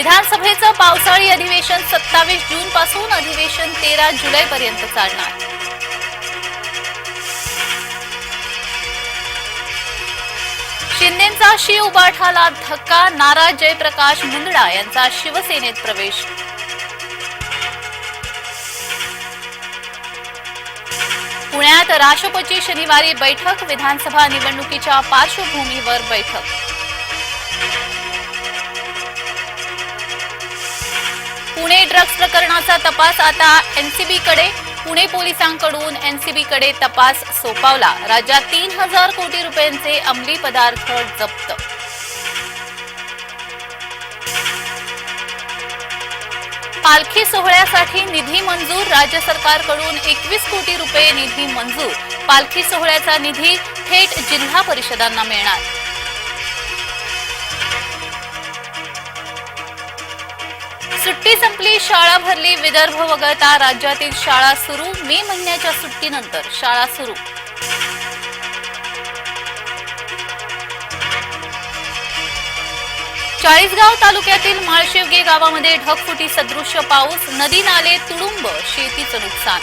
विधानसभेचं पावसाळी अधिवेशन सत्तावीस जून पासून अधिवेशन तेरा जुलै पर्यंत चालणार. शिंदेचा शिव उबाठाला धक्का नारा जयप्रकाश मुंदडा यांचा शिवसेनेत प्रवेश. पुण्यात राष्ट्रपती शनिवारी बैठक विधानसभा निवडणुकीच्या पार्श्वभूमीवर बैठक. पुणे ड्रग्ज प्रकरणाचा तपास आता एनसीबीकडे पुणे पोलिसांकडून एनसीबीकडे तपास सोपावला. राज्यात तीन हजार कोटी रुपयांचे अंमली पदार्थ जप्त. पालखी सोहळ्यासाठी निधी मंजूर राज्य सरकारकडून एकवीस कोटी रुपये निधी मंजूर. पालखी सोहळ्याचा निधी थेट जिल्हा परिषदांना मिळणार. सुट्टी संपली शाळा भरली विदर्भ वगळता राज्यातील शाळा सुरू मे महिन्याच्या सुट्टीनंतर. शाळा सुरू. चाळीसगाव तालुक्यातील माळशिवगे गावामध्ये ढगफुटी सदृश्य पाऊस नदी नाले तुडुंब शेतीचं नुकसान.